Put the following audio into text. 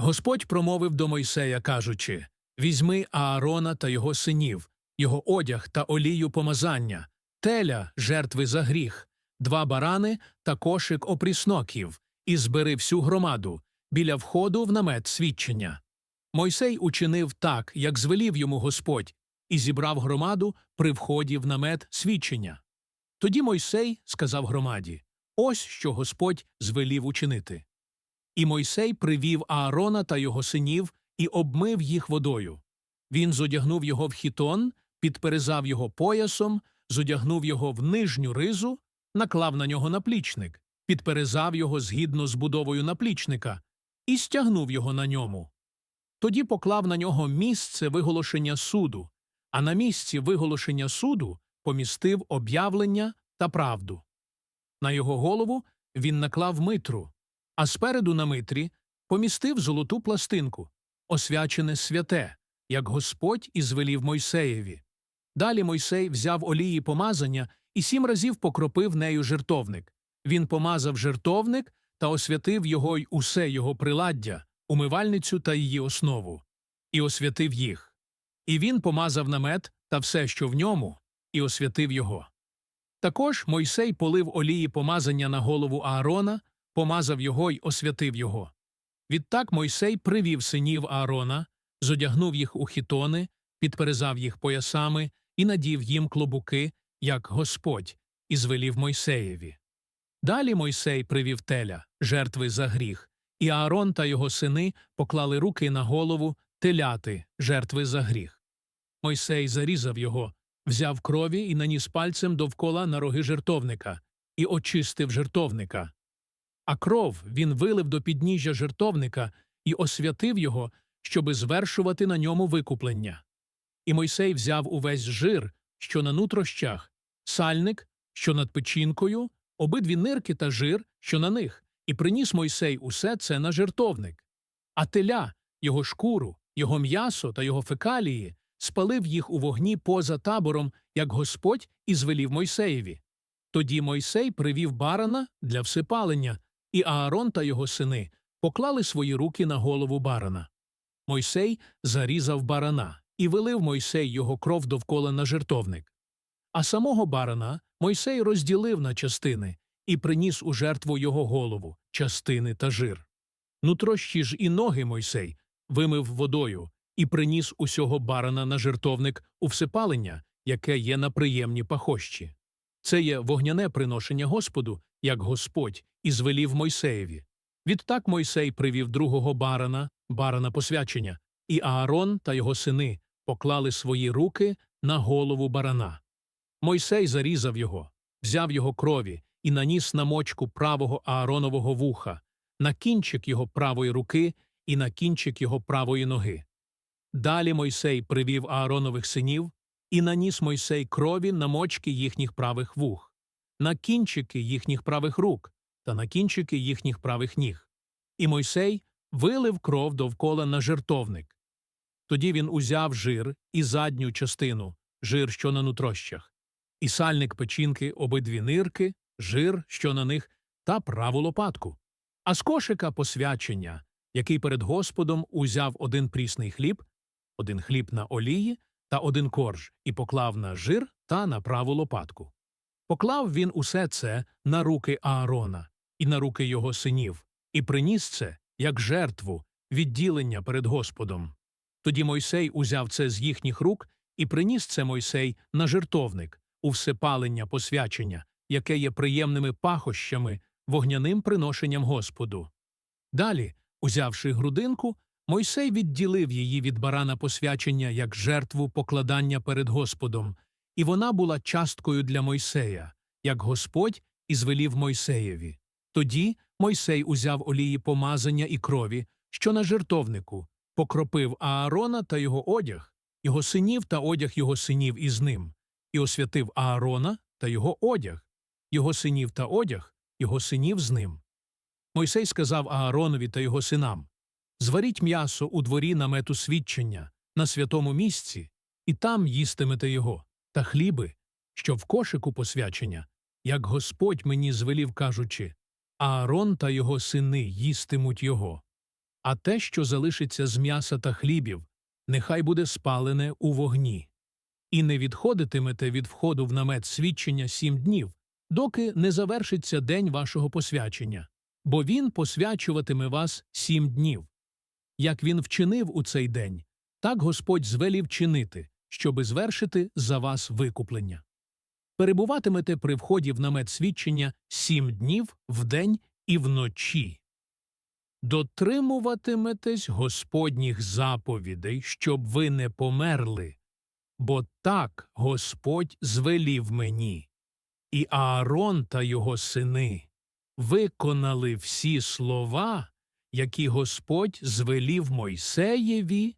Господь промовив до Мойсея, кажучи Візьми Аарона та його синів, його одяг та олію помазання, теля жертви за гріх, два барани та кошик опрісноків, і збери всю громаду біля входу в намет свідчення. Мойсей учинив так, як звелів йому Господь, і зібрав громаду при вході в намет свідчення. Тоді Мойсей сказав громаді Ось що Господь звелів учинити. І Мойсей привів Аарона та його синів і обмив їх водою. Він зодягнув його в хітон, підперезав його поясом, зодягнув його в нижню ризу, наклав на нього наплічник, підперезав його згідно з будовою наплічника і стягнув його на ньому. Тоді поклав на нього місце виголошення суду, а на місці виголошення суду помістив об'явлення та правду. На його голову він наклав митру, а спереду на митрі помістив золоту пластинку, освячене святе, як Господь і звелів Мойсеєві. Далі Мойсей взяв олії помазання і сім разів покропив нею жертовник. Він помазав жертовник та освятив його й усе його приладдя, умивальницю та її основу, і освятив їх. І він помазав намет та все, що в ньому, і освятив його. Також Мойсей полив олії помазання на голову Аарона, помазав його й освятив його. Відтак Мойсей привів синів Аарона, зодягнув їх у хітони, підперезав їх поясами і надів їм клобуки, як Господь, і звелів Мойсеєві. Далі Мойсей привів теля, жертви за гріх, і Аарон та його сини поклали руки на голову теляти, жертви за гріх. Мойсей зарізав його, взяв крові і наніс пальцем довкола на роги жертовника, і очистив жертовника. А кров він вилив до підніжжя жертовника і освятив його, щоби звершувати на ньому викуплення. І Мойсей взяв увесь жир, що на нутрощах, сальник, що над печінкою, обидві нирки та жир, що на них, і приніс Мойсей усе це на жертовник. А теля, його шкуру, його м'ясо та його фекалії спалив їх у вогні поза табором, як Господь і звелів Мойсеєві. Тоді Мойсей привів барана для всипалення, і Аарон та його сини поклали свої руки на голову барана. Мойсей зарізав барана і вилив Мойсей його кров довкола на жертовник. А самого барана Мойсей розділив на частини і приніс у жертву його голову, частини та жир. Нутрощі ж і ноги Мойсей вимив водою і приніс усього барана на жертовник у всипалення, яке є на приємні пахощі. Це є вогняне приношення Господу, як Господь, і звелів Мойсеєві. Відтак Мойсей привів другого барана, барана посвячення, і Аарон та його сини поклали свої руки на голову барана. Мойсей зарізав його, взяв його крові і наніс на мочку правого Ааронового вуха, на кінчик його правої руки і на кінчик його правої ноги. Далі Мойсей привів Ааронових синів і наніс Мойсей крові на мочки їхніх правих вух, на кінчики їхніх правих рук та на кінчики їхніх правих ніг. І Мойсей вилив кров довкола на жертовник. Тоді він узяв жир і задню частину, жир, що на нутрощах, і сальник печінки, обидві нирки, жир, що на них, та праву лопатку. А з кошика посвячення, який перед Господом узяв один прісний хліб, один хліб на олії та один корж, і поклав на жир та на праву лопатку. Поклав він усе це на руки Аарона і на руки його синів, і приніс це, як жертву, відділення перед Господом. Тоді Мойсей узяв це з їхніх рук і приніс це Мойсей на жертовник, у всепалення посвячення, яке є приємними пахощами, вогняним приношенням Господу. Далі, узявши грудинку, Мойсей відділив її від барана посвячення як жертву покладання перед Господом, і вона була часткою для Мойсея, як Господь і звелів Мойсеєві. Тоді Мойсей узяв олії помазання і крові, що на жертовнику, покропив Аарона та його одяг, його синів та одяг його синів із ним, і освятив Аарона та його одяг, його синів та одяг, його синів з ним. Мойсей сказав Ааронові та його синам Зваріть м'ясо у дворі намету свідчення на святому місці, і там їстимете його, та хліби, що в кошику посвячення, як Господь мені звелів, кажучи, Аарон та його сини їстимуть його. а те, що залишиться з м'яса та хлібів, нехай буде спалене у вогні. І не відходитимете від входу в намет свідчення сім днів, доки не завершиться день вашого посвячення, бо він посвячуватиме вас сім днів. Як він вчинив у цей день, так Господь звелів чинити, щоби звершити за вас викуплення. Перебуватимете при вході в намет свідчення сім днів вдень і вночі. Дотримуватиметесь Господніх заповідей, щоб ви не померли, бо так Господь звелів мені. І Аарон та його сини виконали всі слова, які Господь звелів Мойсеєві